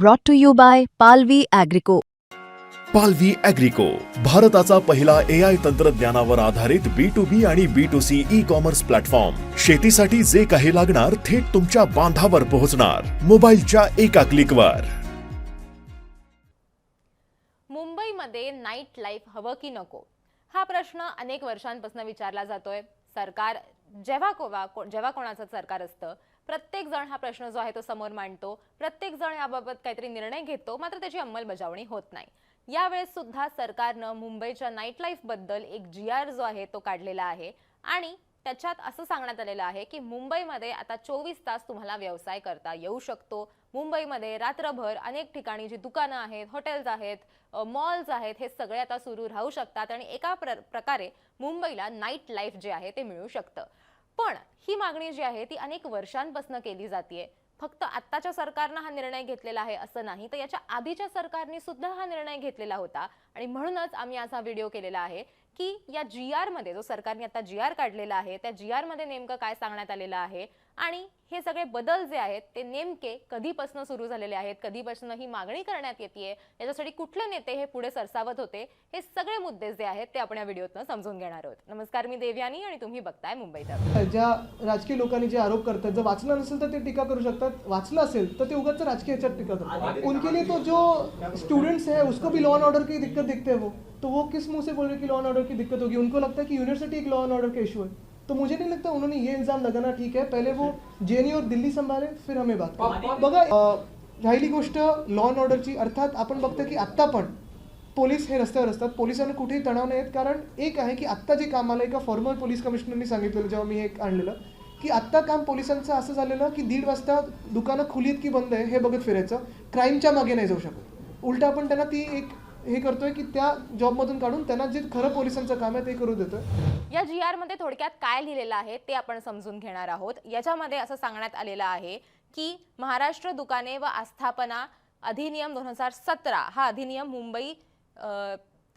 brought to you by Palvi Agrico. पालवी अॅग्रिको भारताचा पहिला ए आय तंत्रज्ञानावर आधारित बी टू बी आणि B to C e commerce platform शेतीसाठी जे काही लागणार थेट तुमच्या बांधावर पोहोचणार. मोबाईलच्या एका क्लिकवर मुंबईमध्ये नाईट लाईफ हवं की नको? हा प्रश्न अनेक वर्षांपासून विचारला जातोय. सरकार जेव्हा कोवा को- जेव्हा कोणाचं सरकार असतं प्रत्येक जण हा प्रश्न जो आहे तो समोर मांडतो. प्रत्येक जण याबाबत काहीतरी निर्णय घेतो. मात्र त्याची अंमलबजावणी होत नाही. यावेळेस सुद्धा सरकारनं मुंबईच्या नाईट लाईफबद्दल एक जी आर जो आहे तो काढलेला आहे. आणि त्याच्यात असं सांगण्यात आलेलं आहे की मुंबईमध्ये आता चोवीस तास तुम्हाला व्यवसाय करता येऊ शकतो. मुंबईमध्ये रात्रभर अनेक ठिकाणी जी दुकानं आहेत हॉटेल्स आहेत मॉल्स आहेत हे सगळे आता सुरू राहू शकतात. आणि एका प्र प्रकारे मुंबईला नाईट लाईफ जे आहे ते मिळू शकतं. पण ही मागणी जी आहे ती अनेक वर्षांपासून केली जाते फक्त आत्ताच्या सरकारनं हा निर्णय घेतलेला आहे असं नाही तर याच्या आधीच्या सरकारने सुद्धा हा निर्णय घेतलेला होता. आणि म्हणूनच आम्ही आज हा व्हिडिओ केलेला आहे की या जी आरमध्ये जो सरकारने आता जी आर काढलेला आहे त्या जी आरमध्ये नेमकं काय सांगण्यात आलेलं आहे आणि हे सगळे बदल जे आहेत ते नेमके कधीपासून सुरू झालेले आहेत? कधीपासून ही मागणी करण्यात येते याच्यासाठी कुठले नेते हे पुढे सरसावत होते? हे सगळे मुद्दे जे आहेत ते आपण या व्हिडिओतनं समजून घेणार आहोत. नमस्कार मी देवयानी आणि तुम्ही बघताय मुंबई तक ज्या राजकीय लोकांनी जे आरोप करतात जर वाचलं नसेल तर ते टीका करू शकतात. वाचलं असेल तर ते उगाच राजकीय ह्याच्यात टीका करतात. उनके लिए तो जो स्टूडेंट्स है उसको भी लॉ एंड ऑर्डर की दिक्कत दिखते हैं वो. तो वो किस मुंह से बोल रहे कि लॉ एंड ऑर्डर की दिक्कत होगी? उनको लगता है कि यूनिवर्सिटी एक लॉ एंड ऑर्डर का इशू है। तो मुझे नहीं लगता उन्होंने ये इल्जाम लगाना ठीक है। पहले वो जेएनयू और दिल्ली संभाले फिर हमें बात. बघा राहिली गोष्ट लॉ अँड ऑर्डरची अर्थात आपण बघतो की आत्ता पण पोलीस हे रस्त्यावर असतात. पोलिसांना कुठेही तणाव नाही आहेत कारण एक आहे की आत्ता जे काम आलं एका फॉर्मर पोलीस कमिशनरनी सांगितलेलं जेव्हा मी हे आणलेलं की आत्ता काम पोलिसांचं असं झालेलं की दीड वाजता दुकानं खुली आहेत की बंद आहे हे बघत फिरायचं. क्राईमच्या मागे नाही जाऊ शकत. उलट आपण त्यांना ती एक हे करतोय की त्या जॉबमधून काढून त्यांना जे खरं पोलिसांचं काम आहे ते करू देतोय. या जी आरमध्ये थोडक्यात काय लिहिलेलं आहे ते आपण समजून घेणार आहोत. याच्यामध्ये असं सांगण्यात आलेलं आहे की महाराष्ट्र दुकाने व आस्थापना अधिनियम दोन हजार सतरा हा अधिनियम मुंबई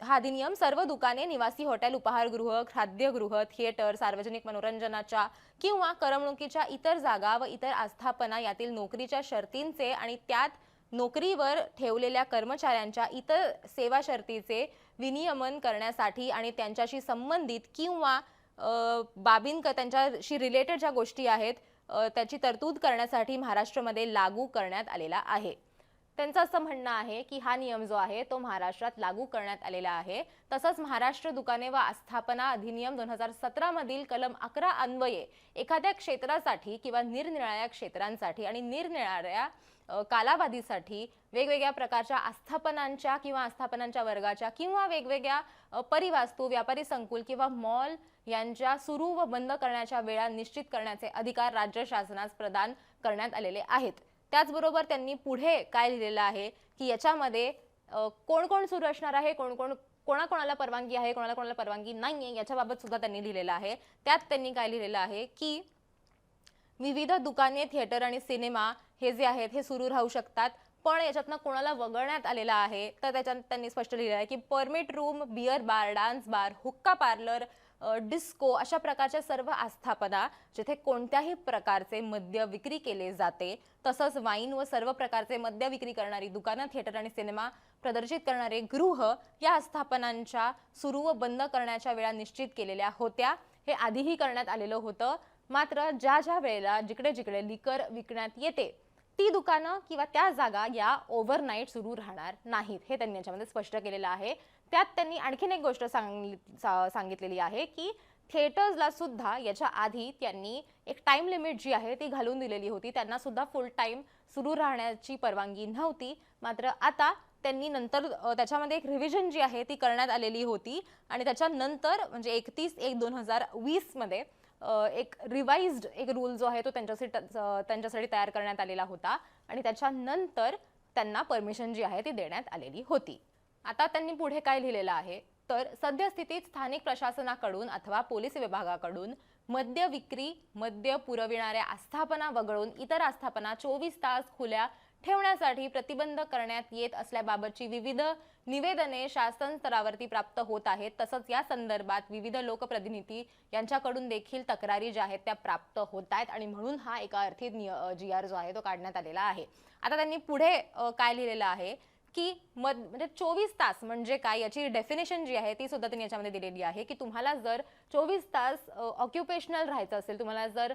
हा अधिनियम सर्व दुकाने निवासी हॉटेल उपाहारगृह खाद्यगृह थिएटर सार्वजनिक मनोरंजनाच्या किंवा करमणुकीच्या इतर जागा व इतर आस्थापना यातील नोकरीच्या शर्तींचे आणि त्यात नोकरीवर ठेवलेल्या कर्मचाऱ्यांच्या इतर सेवा शर्तीचे विनियमन करण्यासाठी आणि त्यांच्याशी संबंधित किंवा बाबींक त्यांच्याशी रिलेटेड ज्या गोष्टी आहेत त्याची तरतूद करण्यासाठी महाराष्ट्रामध्ये लागू करण्यात आलेला आहे. त्यांचं असं म्हणणं आहे की हा नियम जो आहे तो महाराष्ट्रात लागू करण्यात आलेला आहे. तसंच महाराष्ट्र दुकाने व आस्थापना अधिनियम दोन हजार सतरामधील कलम अकरा अन्वये एखाद्या क्षेत्रासाठी किंवा निरनिराळ्या क्षेत्रांसाठी आणि निरनिराळ्या कालावधीसाठी वेगवेगळ्या प्रकारच्या आस्थापनांच्या किंवा आस्थापनांच्या वर्गाच्या किंवा वेगवेगळ्या परिवास्तू व्यापारी संकुल किंवा मॉल यांच्या सुरू व बंद करण्याच्या वेळा निश्चित करण्याचे अधिकार राज्य शासनास प्रदान करण्यात आलेले आहेत. त्याचबरोबर त्यांनी पुढे काय लिहिलेलं आहे की याच्यामध्ये कोण कोण सुरू असणार आहे कोण कोण कोणाकोणाला परवानगी आहे कोणाला कोणाला परवानगी नाही आहे याच्याबाबत सुद्धा त्यांनी लिहिलेलं आहे. त्यात त्यांनी काय लिहिलेलं आहे की विविध दुकाने थिएटर आणि सिनेमा हे जे आहेत हे सुरू राहू शकतात. पण याच्यातनं कोणाला वगळण्यात आलेलं आहे तर त्याच्यात त्यांनी स्पष्ट लिहिलं आहे की permit room beer bar dance bar हुक्का पार्लर डिस्को अशा प्रकारच्या सर्व आस्थापना जिथे कोणत्याही प्रकारचे मद्य विक्री केले जाते तसंच वाईन व सर्व प्रकारचे मद्य विक्री करणारी दुकानं थिएटर आणि सिनेमा प्रदर्शित करणारे गृह या आस्थापनांच्या सुरू व बंद करण्याच्या वेळा निश्चित केलेल्या होत्या. हे आधीही करण्यात आलेलं होतं. मात्र ज्या ज्या वेळेला जिकडे जिकडे लिकर विकण्यात येते ती दुकानं किंवा त्या जागा या ओव्हरनाईट सुरू राहणार नाहीत हे त्यांनी याच्यामध्ये स्पष्ट केलेलं आहे. त्यात त्यांनी आणखीन एक गोष्ट सांगली सा- सांगितलेली आहे की थिएटर्सला सुद्धा याच्या आधी त्यांनी एक टाईम लिमिट जी आहे ती घालून दिलेली होती. त्यांना सुद्धा फुल टाईम सुरू राहण्याची परवानगी नव्हती. मात्र आता त्यांनी नंतर त्याच्यामध्ये एक रिव्हिजन जी आहे ती करण्यात आलेली होती. आणि त्याच्यानंतर म्हणजे एकतीस एक दोन हजार वीसमध्ये एक रिवाइज्ड एक रूल जो आहे तो त्यांच्यासाठी त्यांच्यासाठी तयार करण्यात आलेला होता आणि त्याच्यानंतर त्यांना परमिशन जी आहे ती देण्यात आलेली होती. आता त्यांनी पुढे काय लिहिलेलं आहे? तर सद्यस्थितीत स्थानिक प्रशासनाकडून अथवा पोलीस विभागाकडून मद्य विक्री मद्य पुरविणाऱ्या आस्थापना वगळून इतर आस्थापना चोवीस तास खुल्या ठेवण्यासाठी प्रतिबंध करण्यात येत असल्याबाबतची विविध निवेदने शासन स्तरावरती प्राप्त होत आहेत. तसंच या संदर्भात विविध लोकप्रतिनिधी यांच्याकडून देखील तक्रारी ज्या आहेत त्या प्राप्त होत आहेत. आणि म्हणून हा एका अर्थी जी आर जो आहे तो काढण्यात आलेला आहे. आता त्यांनी पुढे काय लिहिलेलं आहे की मध म्हणजे चोवीस तास म्हणजे काय याची डेफिनेशन जी आहे ती सुद्धा त्यांनी याच्यामध्ये दिलेली आहे की तुम्हाला जर चोवीस तास ऑक्युपेशनल राहायचं असेल तुम्हाला जर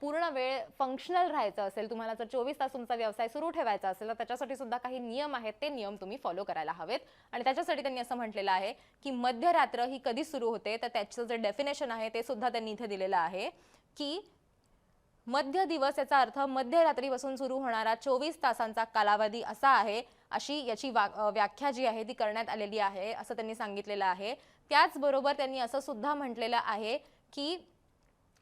पूर्ण वेळ फंक्शनल राहायचं असेल तुम्हाला जर चोवीस तास तुमचा व्यवसाय सुरू ठेवायचा असेल तर त्याच्यासाठी सुद्धा काही नियम आहेत ते नियम तुम्ही फॉलो करायला हवेत. आणि त्याच्यासाठी त्यांनी असं म्हटलेलं आहे की मध्यरात्र ही कधी सुरू होते तर त्याचं जे डेफिनेशन आहे ते सुद्धा त्यांनी इथे दिलेलं आहे की मध्य दिवस याचा अर्थ मध्यरात्रीपासून सुरू होणारा चोवीस तासांचा कालावधी असा आहे अशी याची वा व्याख्या जी आहे ती करण्यात आलेली आहे असं त्यांनी सांगितलेलं आहे. त्याचबरोबर त्यांनी असं सुद्धा म्हटलेलं आहे की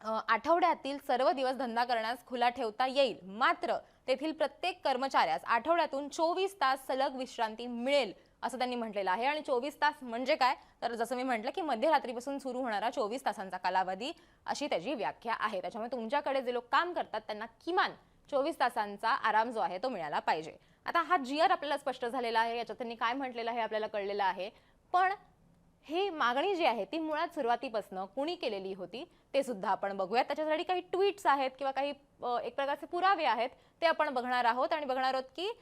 आठवड्यातील सर्व दिवस धंदा करण्यास खुला ठेवता येईल. मात्र तेथील प्रत्येक कर्मचाऱ्यास आठवड्यातून चोवीस तास सलग विश्रांती मिळेल असं त्यांनी म्हटलेलं आहे. आणि चोवीस तास म्हणजे काय? तर जसं मी म्हटलं की मध्यरात्रीपासून सुरू होणारा चोवीस तासांचा कालावधी अशी त्याची व्याख्या आहे. त्याच्यामुळे तुमच्याकडे जे लोक काम करतात त्यांना किमान चोवीस तासांचा आराम जो आहे तो मिळाला पाहिजे. आता हा जी आर आपल्याला स्पष्ट झालेला आहे याच्यात त्यांनी काय म्हटलेलं आहे आपल्याला कळलेलं आहे. पण ही मागणी जी आहे ती मुळात सुरुवातीपासून कुणी केलेली होती ते सुद्धा आपण बघूयात. त्याच्यासाठी काही ट्विट्स आहेत किंवा काही एक प्रकारचे पुरावे आहेत ते आपण बघणार आहोत आणि बघणार आहोत की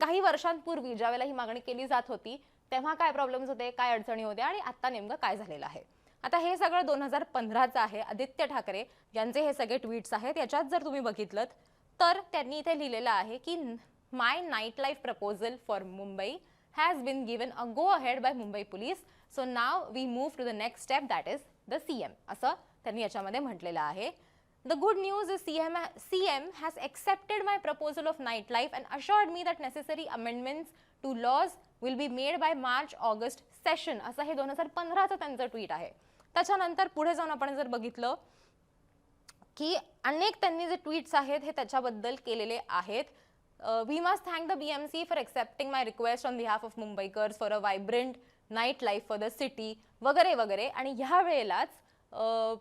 काही वर्षांपूर्वी ज्यावेळेला ही मागणी केली जात होती तेव्हा काय प्रॉब्लेम्स होते काय अडचणी होत्या आणि आत्ता नेमकं काय झालेलं आहे. आता हे सगळं दोन हजार पंधराचं आहे. आदित्य ठाकरे यांचे हे सगळे ट्विट्स आहेत. याच्यात जर तुम्ही बघितलं तर त्यांनी इथे लिहिलेलं आहे की my night life proposal for Mumbai has been given a go ahead by Mumbai police. So now we move to the next step that is the C M असं त्यांनी याच्यामध्ये म्हटलेलं आहे. The good news is C M has accepted my proposal my proposal of night life and assured me to necessary amendments to made will be made by March August session असं हे दोन हजार पंधराचं त्यांचं ट्विट आहे. त्याच्यानंतर पुढे जाऊन आपण जर बघितलं की अनेक त्यांनी जे ट्विट्स आहेत हे त्याच्याबद्दल केलेले आहेत. We must thank the B M C for accepting my request on of of for for a vibrant night life for the city वगैरे वगैरे. आणि ह्या वेळेलाच uh,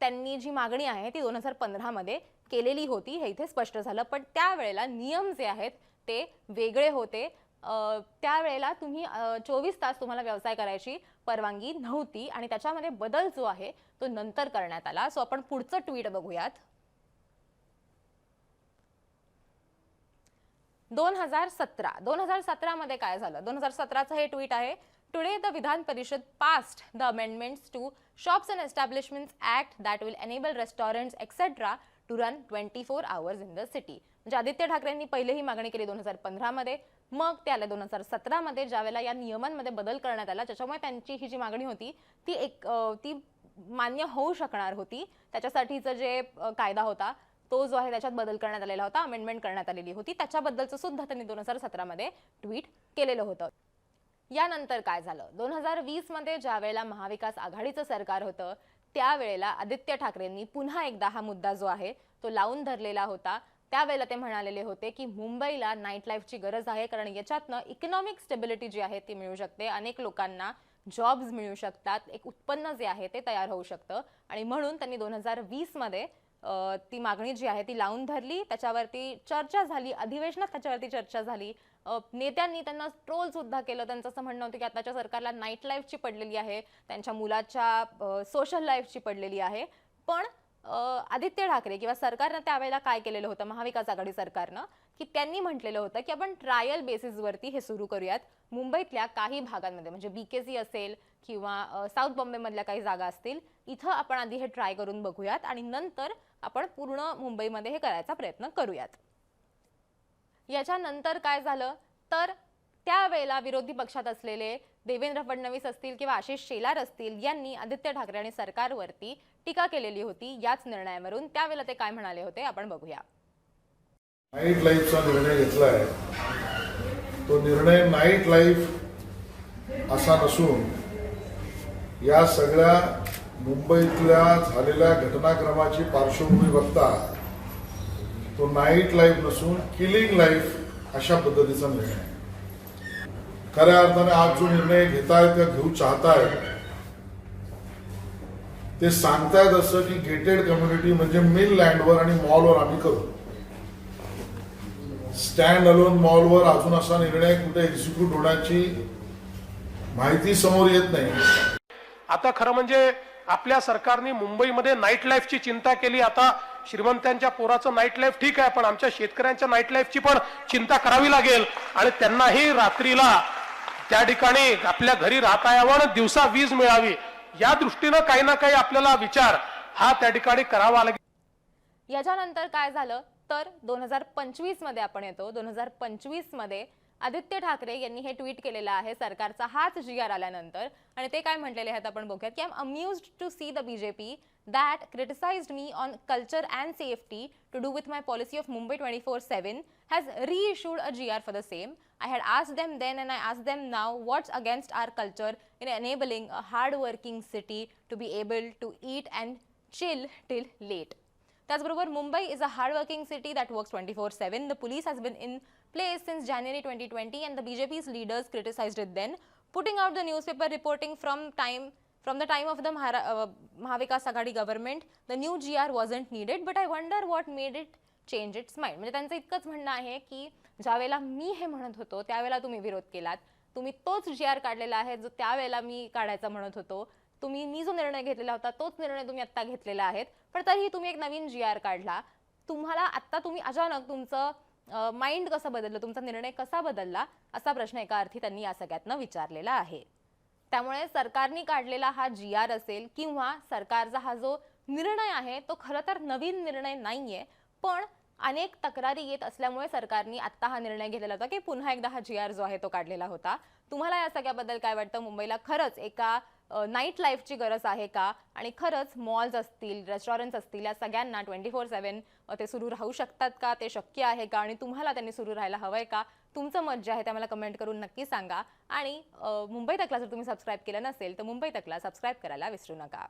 त्यांनी जी मागणी आहे ती दोन हजार पंधरामध्ये केलेली होती. हे इथे स्पष्ट झालं. पण त्यावेळेला नियम जे आहेत ते वेगळे होते. Uh, त्यावेळेला तुम्ही uh, चोवीस तास तुम्हाला व्यवसाय करायची परवानगी नव्हती. आणि त्याच्यामध्ये बदल जो आहे तो नंतर करण्यात आला. सो आपण पुढचं ट्विट बघूयात. दोन हजार सतरा दोन हजार सतरामध्ये काय झालं? दोन हजार सतराचं हे ट्विट आहे today the Vidhan Parishad passed the amendments to shops and establishments act that will enable restaurants etcetera to run twenty four hours in the city म्हणजे आदित्य ठाकरेंनी पहिले ही मागणी केली दोन हजार पंधरामध्ये मग ते आलं दोन हजार सतरामध्ये ज्यावेळेला या नियमांमध्ये बदल करण्यात आला त्याच्यामुळे त्यांची ही जी मागणी होती ती एक ती मान्य होऊ शकणार होती. त्याच्यासाठीचं जे कायदा होता तो जो आहे त्याच्यात बदल करण्यात आलेला होता अमेंडमेंट करण्यात आलेली होती. त्याच्याबद्दलचं सुद्धा त्यांनी दोन हजार सतरामध्ये ट्विट केलेलं होतं. यानंतर काय झालं? दोन हजार वीसमध्ये ज्या वेळेला महाविकास आघाडीचं सरकार होतं त्यावेळेला आदित्य ठाकरेंनी पुन्हा एकदा हा मुद्दा जो आहे तो लावून धरलेला होता. त्यावेळेला ते म्हणालेले होते की मुंबईला नाईट लाईफची गरज आहे कारण याच्यातनं इकॉनॉमिक स्टेबिलिटी जी आहे ती मिळू शकते. अनेक लोकांना जॉब्स मिळू शकतात. एक उत्पन्न जे आहे ते तयार होऊ शकतं. आणि म्हणून त्यांनी दोन हजार वीसमध्ये ती मागणी जी आहे ती लावून धरली. त्याच्यावरती चर्चा झाली. अधिवेशनात त्याच्यावरती चर्चा झाली. नेत्यांनी त्यांना ट्रोल सुद्धा केलं. त्यांचं असं म्हणणं होतं की आताच्या सरकारला नाईट लाईफची पडलेली आहे त्यांच्या मुलाच्या सोशल लाईफची पडलेली आहे. पण आदित्य ठाकरे किंवा सरकारनं त्यावेळेला काय केलेलं होतं? महाविकास आघाडी सरकारनं? की त्यांनी म्हटलेलं होतं की आपण ट्रायल बेसिसवरती हे सुरू करूयात. मुंबईतल्या काही भागांमध्ये म्हणजे बीकेसी असेल किंवा साऊथ बॉम्बेमधल्या काही जागा असतील इथं आपण आधी हे ट्राय करून बघूयात आणि नंतर आपण पूर्ण मुंबईमध्ये हे करायचा प्रयत्न करूयात. याच्यानंतर काय झालं? तर त्यावेळेला विरोधी पक्षात असलेले देवेंद्र फडणवीस असतील किंवा आशिष शेलार असतील यांनी आदित्य ठाकरे आणि सरकारवरती टीका केलेली होती याच निर्णयावरून. त्यावेळेला ते काय म्हणाले होते? आपण बघूया. नाईट लाईफचा निर्णय घेतला आहे तो निर्णय नाईट लाईफ असा नसून या सगळ्या मुंबईतल्या झालेल्या घटनाक्रमाची पार्श्वभूमी बघता तो नाईट लाईफ नसून किलिंग लाईफ अशा पद्धतीचा निर्णय आहे. खऱ्या अर्थाने आज जो निर्णय घेतायत किंवा घेऊ चाहतायत ते सांगतायत असं की गेटेड कम्युनिटी म्हणजे मिल लँडवर आणि मॉलवर आम्ही करू. स्टँड अलोन मॉलवर अजून असा निर्णय कुठे एक्झिक्यूट होण्याची माहिती समोर येत नाही. आता खरं म्हणजे आपल्या सरकारने मुंबईमध्ये नाईट लाईफची चिंता केली. आता श्रीमंतांच्या पोराचं नाईट लाईफ ठीक आहे पण आमच्या शेतकऱ्यांच्या नाईट लाईफची पण चिंता करावी लागेल. आणि त्यांनाही रात्रीला त्या ठिकाणी आपल्या घरी राहता यावं आणि दिवसा वीज मिळावी. या दृष्टीनं काही ना काही आपल्याला विचार हा त्या ठिकाणी करावा लागेल याच्यानंतर काय झालं? तर दोन हजार पंचवीसमध्ये आपण येतो. दोन हजार पंचवीसमध्ये आदित्य ठाकरे यांनी हे ट्विट केलेलं आहे सरकारचा हाच जी आर आल्यानंतर. आणि ते काय म्हटलेले आहेत आपण बघूयात की I am amused to see the B J P that criticised me on culture and safety to do with my policy of Mumbai twenty four seven has reissued a G R for the same I had asked them then and I ask them now what's against our culture in enabling a hard working city to be able to eat and chill till late त्याचबरोबर Mumbai is a hard working city that works twenty four seven the police has been in place since January twenty twenty and the BJP's leaders criticised it then putting out the newspaper reporting from time from the time of the Mahavikas Aghadi government the new G R wasn't needed but I wonder what made it change its mind म्हणजे त्यांचं इतकंच म्हणणं आहे की ज्यावेळेला मी हे म्हणत होतो त्यावेळेला तुम्ही विरोध केलात. तुम्ही तोच जी आर काढलेला आहे जो त्यावेळेला मी काढायचा म्हणत होतो. तुम्ही मी जो निर्णय घेतलेला होता तोच निर्णय तुम्ही आत्ता घेतलेला आहेत. पण तरीही तुम्ही एक नवीन जी आर काढला. तुम्हाला आत्ता तुम्ही अचानक तुमचं माइंड कसं बदललं? तुमचा निर्णय कसा बदलला? असा प्रश्न एका अर्थी त्यांनी या सगळ्यातनं विचारलेला आहे. त्यामुळे सरकारने काढलेला हा जी आर असेल किंवा सरकारचा हा जो निर्णय आहे तो खरं तर नवीन निर्णय नाहीये. पण अनेक तक्रारी येत असल्यामुळे सरकारने आत्ता हा निर्णय घेतलेला होता की पुन्हा एकदा हा जी आर जो आहे तो काढलेला होता. तुम्हाला या सगळ्याबद्दल काय वाटतं? मुंबईला खरंच एका नाईट लाईफची गरज आहे का? आणि खरंच मॉल्स असतील रेस्टॉरंट्स असतील या सगळ्यांना ट्वेंटी फोर सेवन ते सुरू राहू शकतात का? ते शक्य आहे का? आणि तुम्हाला त्यांनी सुरू राहायला हवं आहे का? तुमचं मत जे आहे ते मला कमेंट करून नक्की सांगा. आणि मुंबई तकला जर तुम्ही सबस्क्राईब केलं नसेल तर मुंबई तकला सबस्क्राईब करायला विसरू नका.